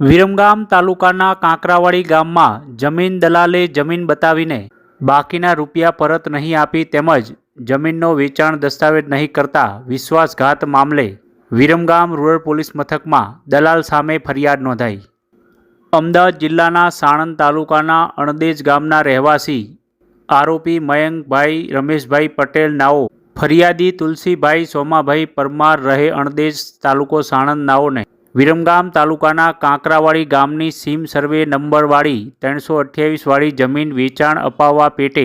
વિરમગામ તાલુકાના કાંકરાવાડી ગામમાં જમીન દલાલે જમીન બતાવીને બાકીના રૂપિયા પરત નહીં આપી તેમજ જમીનનો વેચાણ દસ્તાવેજ નહીં કરતા વિશ્વાસઘાત મામલે વિરમગામ રૂરલ પોલીસ મથકમાં દલાલ સામે ફરિયાદ નોંધાઈ. અમદાવાદ જિલ્લાના સાણંદ તાલુકાના અણદેજ ગામના રહેવાસી આરોપી મયંકભાઈ રમેશભાઈ પટેલ નાઓ ફરિયાદી તુલસીભાઈ સોમાભાઈ પરમાર રહે અણદેજ તાલુકો સાણંદ નાઓને વિરમગામ તાલુકાના કાંકરાવાડી ગામની સીમ સર્વે નંબરવાળી ત્રણસો અઠ્યાવીસવાળી જમીન વેચાણ અપાવવા પેટે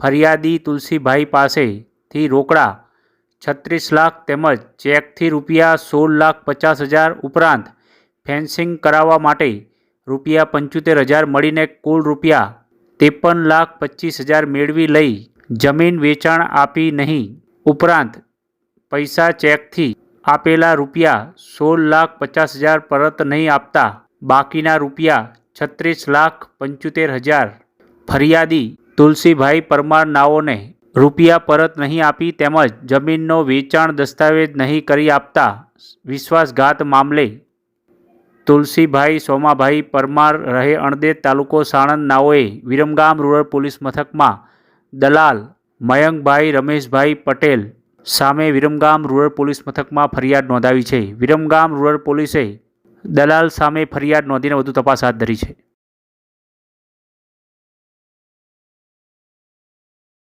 ફરિયાદી તુલસીભાઈ પાસેથી રોકડા છત્રીસ લાખ તેમજ ચેકથી રૂપિયા સોળ લાખ પચાસ હજાર ઉપરાંત ફેન્સિંગ કરાવવા માટે રૂપિયા પંચોતેર હજાર મળીને કુલ રૂપિયા ત્રેપન લાખ પચીસ હજાર મેળવી લઈ જમીન વેચાણ આપી નહીં. ઉપરાંત પૈસા ચેકથી આપેલા રૂપિયા સોળ લાખ પચાસ હજાર પરત નહીં આપતા બાકીના રૂપિયા છત્રીસ લાખ પંચોતેર હજાર. ફરિયાદી તુલસીભાઈ પરમાર નાઓને રૂપિયા પરત નહીં આપી તેમજ જમીનનો વેચાણ દસ્તાવેજ નહીં કરી આપતા વિશ્વાસઘાત મામલે તુલસીભાઈ સોમાભાઈ પરમાર રહે અણદેદ તાલુકો સાણંદ નાઓએ વિરમગામ રૂરલ પોલીસ મથકમાં દલાલ મયંકભાઈ રમેશભાઈ પટેલ સામે વિરમગામ રૂરલ પોલીસ મથકમાં ફરિયાદ નોંધાવી છે. વિરમગામ રૂરલ પોલીસે દલાલ સામે ફરિયાદ નોંધીને વધુ તપાસ હાથ ધરી છે.